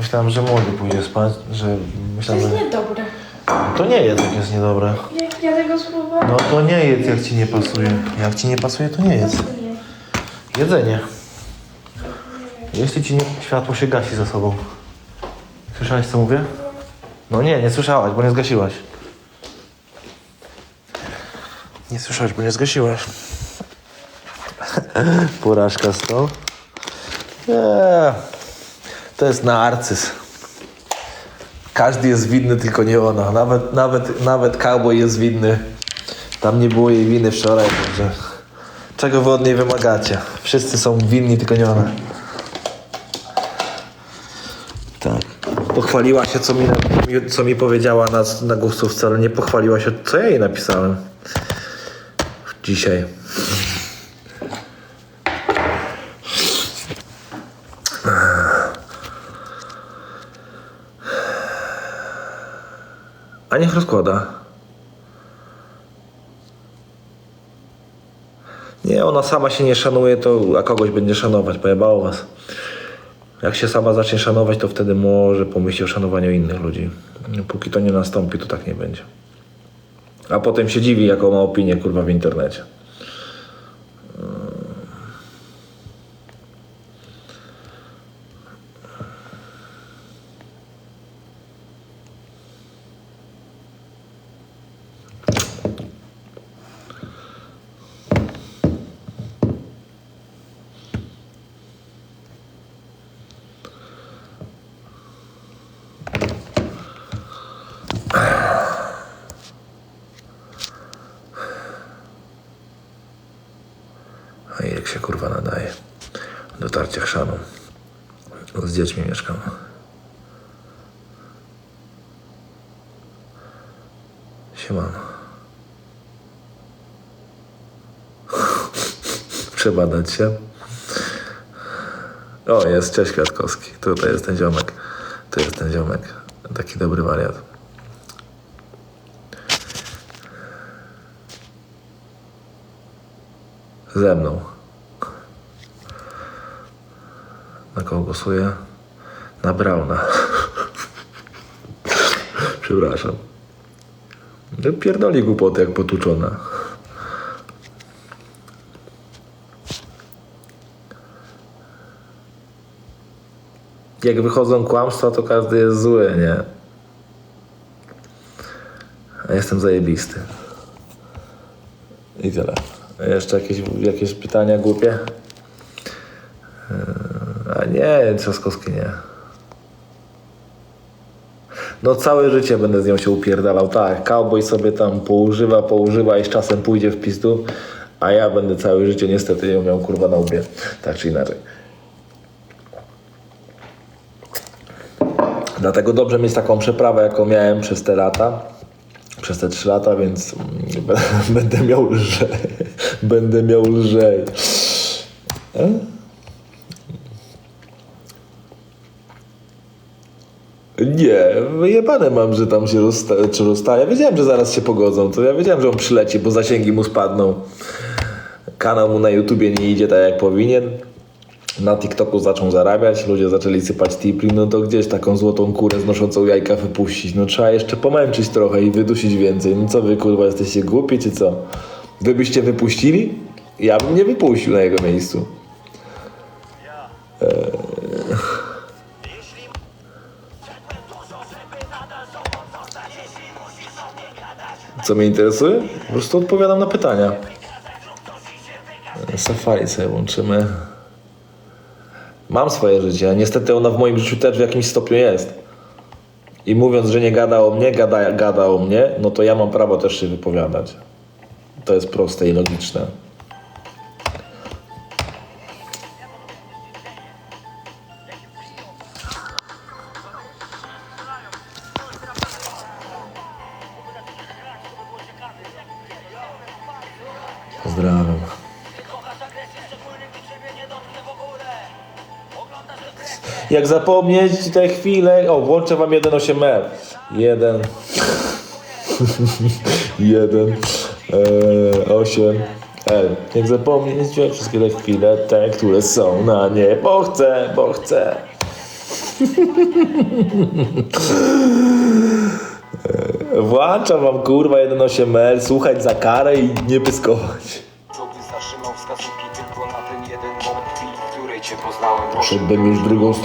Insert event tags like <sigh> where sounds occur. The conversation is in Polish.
Myślałem, że młody pójdzie spać, że To myślałem, jest że... niedobre. To nie jest, jak jest niedobre. Jak ja tego spróbowałam, No to nie jedz, jak ci nie pasuje. Jak ci nie pasuje, to nie to nie. Jedzenie. Jeśli ci nie... Światło się gasi za sobą. Słyszałaś, co mówię? No nie, nie słyszałaś, bo nie zgasiłaś. Nie słyszałaś, bo nie zgasiłaś. <laughs> Porażka sto. Nie. To jest narcyz. Każdy jest winny, tylko nie ona. Nawet, nawet, nawet cowboy jest winny. Tam nie było jej winy wczoraj, także... Czego wy od niej wymagacie? Wszyscy są winni, tylko nie ona. Tak. Pochwaliła się, co mi, co mi powiedziała na, na głosówce, ale nie pochwaliła się, co ja jej napisałem. Dzisiaj. A niech rozkłada. Nie, ona sama się nie szanuje, to a kogoś będzie szanować, pojebało was. Jak się sama zacznie szanować, to wtedy może pomyśli o szanowaniu innych ludzi. Póki to nie nastąpi, to tak nie będzie. A potem się dziwi, jaką ma opinię, kurwa, w internecie. A jak się kurwa nadaje. Dotarcie chrzanu. Z dziećmi mieszkam. Siemano. <laughs> Przebadać się. O, jest Cześć Kwiatkowski. Tutaj jest ten ziomek. To jest ten ziomek. Taki dobry wariat. Ze mną. Na kogo głosuję? Na Brauna. <laughs> Przepraszam. No Pierdoli głupoty jak potłuczona. Jak wychodzą kłamstwa, to każdy jest zły, nie? A jestem zajebisty. I tyle. Jeszcze jakieś, jakieś pytania głupie? Nie, Trzaskowski nie. No całe życie będę z nią się upierdalał. Tak, cowboy sobie tam poużywa, poużywa i z czasem pójdzie w pizdu, a ja będę całe życie niestety ją miał kurwa na łbie. Tak czy inaczej. Dlatego dobrze mieć taką przeprawę, jaką miałem przez te lata. Przez te trzy lata, więc mm, <laughs> będę miał lżej. Będę miał lżej. Nie, wyjebane mam, że tam się rozsta czy rozstaje. Ja wiedziałem, że zaraz się pogodzą. To ja wiedziałem, że on przyleci, bo zasięgi mu spadną. Kanał mu na YouTubie nie idzie tak jak powinien. Na TikToku zaczął zarabiać, ludzie zaczęli sypać tipli, no to gdzieś taką złotą kurę znoszącą jajka wypuścić. No trzeba jeszcze pomęczyć trochę i wydusić więcej. No co wy kurwa jesteście głupi czy co? Wy byście wypuścili? Ja bym nie wypuścił na jego miejscu. Co mnie interesuje? Po prostu odpowiadam na pytania. Safari sobie łączymy. Mam swoje życie, niestety ona w moim życiu też w jakimś stopniu jest. I mówiąc, że nie gada o mnie, gada, gada o mnie, no to ja mam prawo też się wypowiadać. To jest proste i logiczne. Pozdrawiam. Jak zapomnieć te chwile... O, włączę wam 1.8R. 1... 1... E, 8... L. <laughs> Jak zapomnieć wszystkie te chwile, te, które są na nie, bo chcę, bo chcę. <laughs> Włączam wam kurwa 1.8L, słuchać za karę i nie pyskować. Zatrzymał wskazówki tylko na ten jeden moment w której cię poznałem Szedłbym już drugą stronę.